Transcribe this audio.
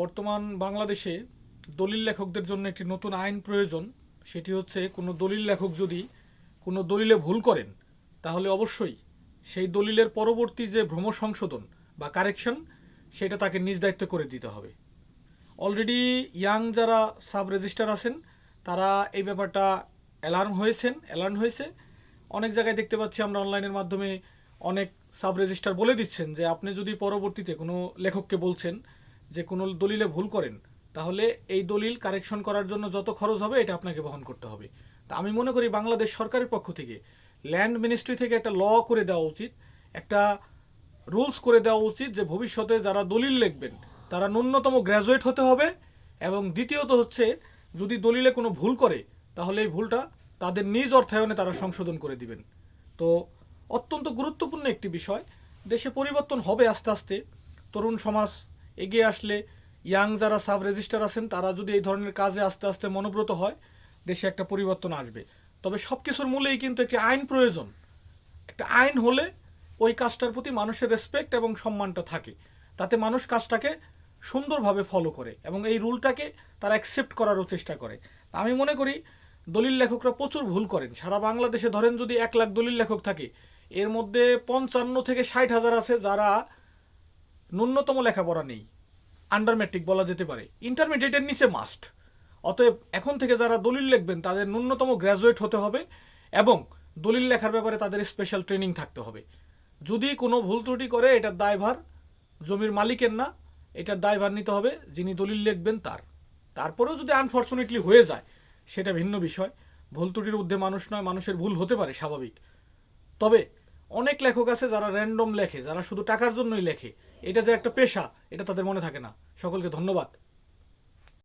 বর্তমান বাংলাদেশে দলিল লেখকদের জন্য একটি নতুন আইন প্রয়োজন, সেটি হচ্ছে কোনো দলিল লেখক যদি কোনো দলিলে ভুল করেন, তাহলে অবশ্যই সেই দলিলের পরবর্তী যে ভ্রম সংশোধন বা কারেকশন, সেটা তাকে নিজ দায়িত্ব করে দিতে হবে। অলরেডি ইয়াং যারা সাব রেজিস্টার আছেন, তারা এই ব্যাপারটা অ্যালার্ম হয়েছেন অ্যালার্ম হয়েছে। অনেক জায়গায় দেখতে পাচ্ছি আমরা অনলাইনের মাধ্যমে অনেক সাব রেজিস্টার বলে দিচ্ছেন যে, আপনি যদি পরবর্তীতে কোনো লেখককে বলছেন যে কোনো দলিলে ভুল করেন, তাহলে এই দলিল কারেকশন করার জন্য যত খরচ হবে এটা আপনাকে বহন করতে হবে। তা আমি মনে করি বাংলাদেশ সরকারের পক্ষ থেকে ল্যান্ড মিনিস্ট্রি থেকে একটা ল করে দেওয়া উচিত, একটা রুলস করে দেওয়া উচিত যে ভবিষ্যতে যারা দলিল লিখবেন, তারা ন্যূনতম গ্র্যাজুয়েট হতে হবে এবং দ্বিতীয়ত হচ্ছে যদি দলিলে কোনো ভুল করে, তাহলে এই ভুলটা তাদের নিজ অর্থায়নে তারা সংশোধন করে দিবেন। তো অত্যন্ত গুরুত্বপূর্ণ একটি বিষয়, দেশে পরিবর্তন হবে আস্তে আস্তে, তরুণ সমাজ এগিয়ে আসলে ইয়াং যারা সাব রেজিস্টার আছেন, তারা যদি এই ধরনের কাজে আস্তে আস্তে মনোব্রত হয়, দেশে একটা পরিবর্তন আসবে। তবে সব কিছুর মূলেই কিন্তু একটি আইন প্রয়োজন। একটা আইন হলে ওই কাজটার প্রতি মানুষের রেসপেক্ট এবং সম্মানটা থাকে। তাতে মানুষ কাজটাকে সুন্দরভাবে ফলো করে এবং এই রুলটাকে তারা অ্যাকসেপ্ট করারও চেষ্টা করে। আমি মনে করি দলিল লেখকরা প্রচুর ভুল করেন। সারা বাংলাদেশে ধরেন যদি এক লাখ দলিল লেখক থাকে, এর মধ্যে পঞ্চান্ন থেকে ষাট হাজার আছে যারা ন্যূনতম লেখাপড়া নেই। আন্ডার ম্যাট্রিক বলা যেতে পারে। ইন্টারমিডিয়েটের নিচে মাস্ট অতএব এখন থেকে যারা দলিল লিখবেন, তাদের ন্যূনতম গ্র্যাজুয়েট হতে হবে এবং দলিল লেখার ব্যাপারে তাদের স্পেশাল ট্রেনিং থাকতে হবে। যদি কোনো ভুল ত্রুটি করে এটার দায়ভার, জমির মালিকের না এটার দায়ভার নিতে হবে, যিনি দলিল লিখবেন তার। তারপরেও যদি আনফর্চুনেটলি হয়ে যায়, সেটা ভিন্ন বিষয়। ভুল ত্রুটির ঊর্ধ্বে মানুষ নয়, মানুষের ভুল হতে পারে, স্বাভাবিক। তবে অনেক লেখক আছে যারা র্যান্ডম লেখে, যারা শুধু টাকার জন্যই লেখে। এটা যে একটা পেশা, এটা তাদের মনে থাকে না। সকলকে ধন্যবাদ।